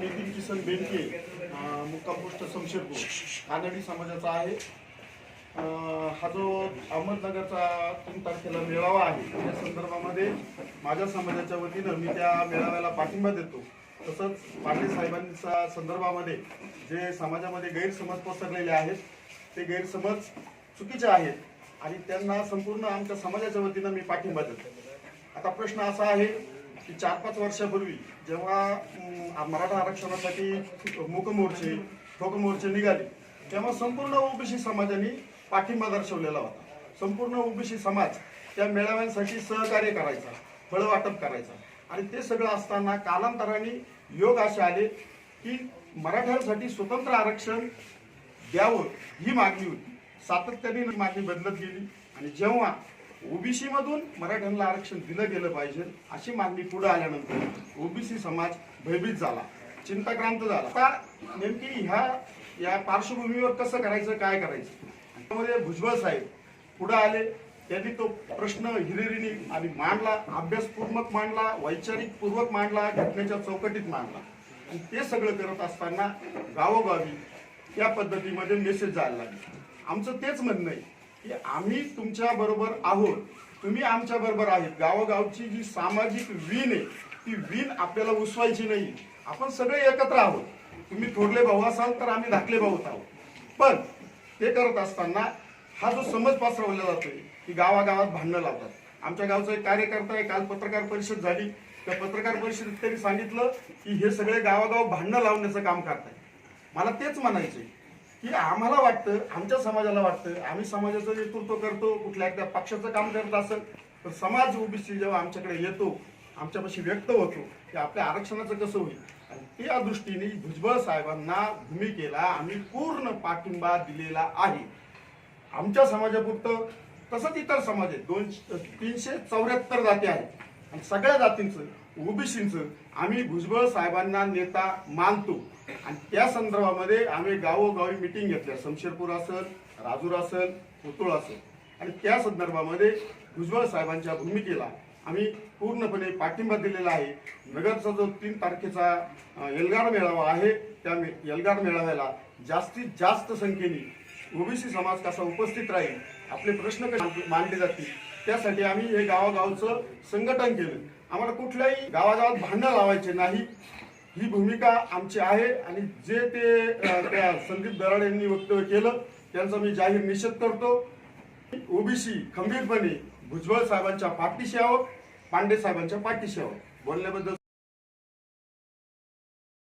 नितीन किसन बेनके मुक्काम पोस्ट शमशेरपूर कानडी समाजाचा आहे. हा जो अहमदनगरचा तीन तारखेला मेळावा आहे त्या संदर्भामध्ये माझ्या समाजाच्या वतीनं मी त्या मेळाव्याला पाठिंबा देतो. तसंच पांडे साहेबांच्या संदर्भामध्ये जे समाजामध्ये गैरसमज पसरलेले आहेत ते गैरसमज चुकीचे आहेत आणि त्यांना संपूर्ण आमच्या समाजाच्या वतीनं मी पाठिंबा देतो. आता प्रश्न असा आहे की चार पाच वर्षापूर्वी जेव्हा मराठा आरक्षणासाठी मूक मोर्चे ठोक मोर्चे निघाले तेव्हा संपूर्ण ओबीसी समाजाने पाठिंबा दर्शवलेला होता. संपूर्ण ओबीसी समाज त्या मेळाव्यांसाठी सहकार्य करायचा फळवाटप करायचा. आणि ते सगळं असताना कालांतराने योग असे आले की मराठ्यांसाठी स्वतंत्र आरक्षण द्यावं ही मागणी होती. सातत्याने मागणी बदलत गेली आणि जेव्हा ओबीसी मधून मराठ्यांना आरक्षण दिलं गेलं पाहिजे अशी मागणी पुढे आल्यानंतर ओबीसी समाज भयभीत झाला चिंताक्रांत झाला. आता नेमकी ह्या या पार्श्वभूमीवर कसं करायचं काय करायचं? त्यामध्ये भुजबळ साहेब पुढे आले त्यांनी तो प्रश्न हिरिरीने आणि मांडला अभ्यासपूर्वक मांडला वैचारिकपूर्वक मांडला घटनेच्या चौकटीत मांडला. आणि ते सगळं करत असताना गावोगावी या पद्धतीमध्ये मेसेज जायला लागले. आमचं तेच म्हणणं आहे. की आम्ही तुमच्या बरोबर आहोत. तुम्ही आमच्या बरोबर आहेत. गावोगावची जी सामाजिक वीण आहे ती वीण आपल्याला उसवायची नाही. आपण सगळे एकत्र आहोत. तुम्ही थोरले भाऊ असाल तर आम्ही धाकले भाऊत आहोत. पण ते करत असताना हा जो समज पसरवला जातोय की गावागावात भांडणं लावतात. आमच्या गावचा एक कार्यकर्ता आहे काल पत्रकार परिषद झाली. त्या पत्रकार परिषदेत त्यांनी सांगितलं की हे सगळे गावागाव भांडणं लावण्याचं काम करताय मला तेच म्हणायचंय. की आम्हाला वाटतं आमच्या समाजाला वाटतं आम्ही समाजाचं नेतृत्व करतो कुठल्या एकदा पक्षाचं काम करत असेल तर समाज ओबीसी जेव्हा आमच्याकडे येतो आमच्यापाशी व्यक्त होतो की आपल्या आरक्षणाचं कसं होईल? आणि त्या दृष्टीने भुजबळ साहेबांना भूमिकेला आम्ही पूर्ण पाठिंबा दिलेला आहे. आमच्या समाजापुरतं तसंच इतर समाज आहे दोन तीनशे चौऱ्याहत्तर जाती आहेत. आणि सगळ्या जातींचं ओबीसीचं आम्ही भुजबळ साहेबांना नेता मानतो. आणि त्या संदर्भामध्ये आम्ही गावोगावी मिटिंग घेतल्या. शमशेरपूर असेल राजूर असेल पुतुळ असेल. आणि त्या संदर्भामध्ये भुजबळ साहेबांच्या भूमिकेला आम्ही पूर्णपणे पाठिंबा दिलेला आहे. नगरचा जो तीन तारखेचा एल्गार मेळावा आहे त्या मे- एल्गार मेळाव्याला जास्तीत जास्त संख्येने ओबीसी समाज कसा उपस्थित राहील आपले प्रश्न मांडले जातील? त्यासाठी आम्ही हे गावागावचं संघटन केलं. आम्हाला कुठल्याही गावागावात भांडणं लावायचे नाही. ही भूमिका आमची आहे आणि जे ते त्या संदीप दराड यांनी वक्तव्य केलं त्यांचा मी जाहीर निषेध करतो. ओबीसी खंबीरपणे भुजबळ साहेबांच्या पाठीशी आहोत पांडे साहेबांच्या पाठीशी आहोत. बोलण्याबद्दल